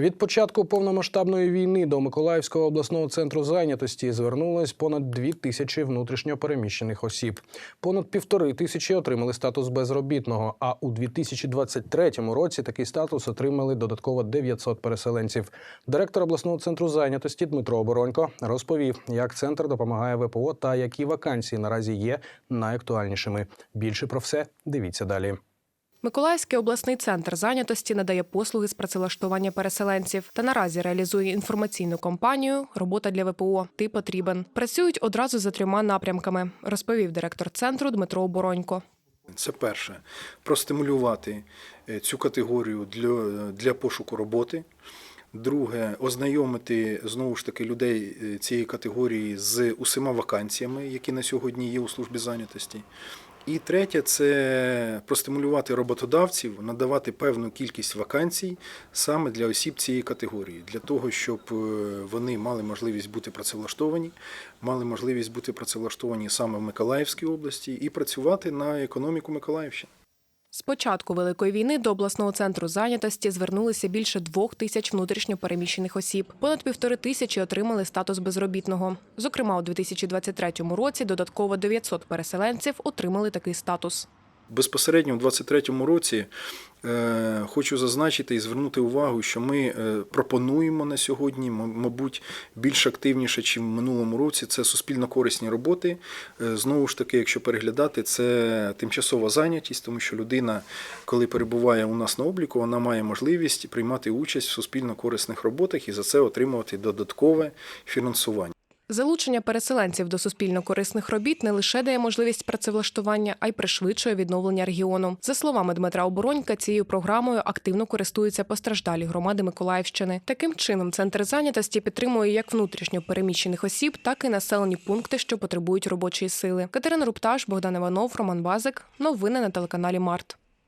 Від початку повномасштабної війни до Миколаївського обласного центру зайнятості звернулось понад дві тисячі внутрішньо переміщених осіб. Понад півтори тисячі отримали статус безробітного. А у 2023 році такий статус отримали додатково 900 переселенців. Директор обласного центру зайнятості Дмитро Оборонько розповів, як центр допомагає ВПО та які вакансії наразі є найактуальнішими. Більше про все дивіться далі. Миколаївський обласний центр зайнятості надає послуги з працевлаштування переселенців та наразі реалізує інформаційну кампанію Робота для ВПО. Ти потрібен. Працюють одразу за трьома напрямками, розповів директор центру Дмитро Оборонько. Це перше простимулювати е, цю категорію для, для пошуку роботи. Друге, ознайомити знову ж таки людей е, цієї категорії з усіма вакансіями, які на сьогодні є у службі зайнятості. І третє це простимулювати роботодавців, надавати певну кількість вакансій саме для осіб цієї категорії, для того, щоб е, вони мали можливість бути працевлаштовані, мали можливість бути працевлаштовані саме в Миколаївській області і працювати на економіку Миколаївщини. З початку великої війни до обласного центру зайнятості звернулися більше двох тисяч внутрішньопереміщених осіб. Понад півтори тисячі отримали статус безробітного. Зокрема, у 2023 році додатково 900 переселенців отримали такий статус. Безпосередньо в 2023 році е, хочу зазначити і звернути увагу, що ми е, пропонуємо на сьогодні, мабуть, більш активніше, ніж в минулому році. Це суспільно корисні роботи. Е, Знову ж таки, якщо переглядати, це тимчасова зайнятість, тому що людина, коли перебуває у нас на обліку, вона має можливість приймати участь в суспільно корисних роботах і за це отримувати додаткове фінансування. Залучення переселенців до суспільно-корисних робіт не лише дає можливість працевлаштування, а й пришвидшує відновлення регіону. За словами Дмитра Оборонька, цією програмою активно користуються постраждалі громади Миколаївщини. Таким чином, центр зайнятості підтримує як внутрішньо переміщених осіб, так і населені пункти, що потребують робочої сили. Катерина Рупташ, Богдан Іванов, Роман Базик. Новини на телеканалі Март.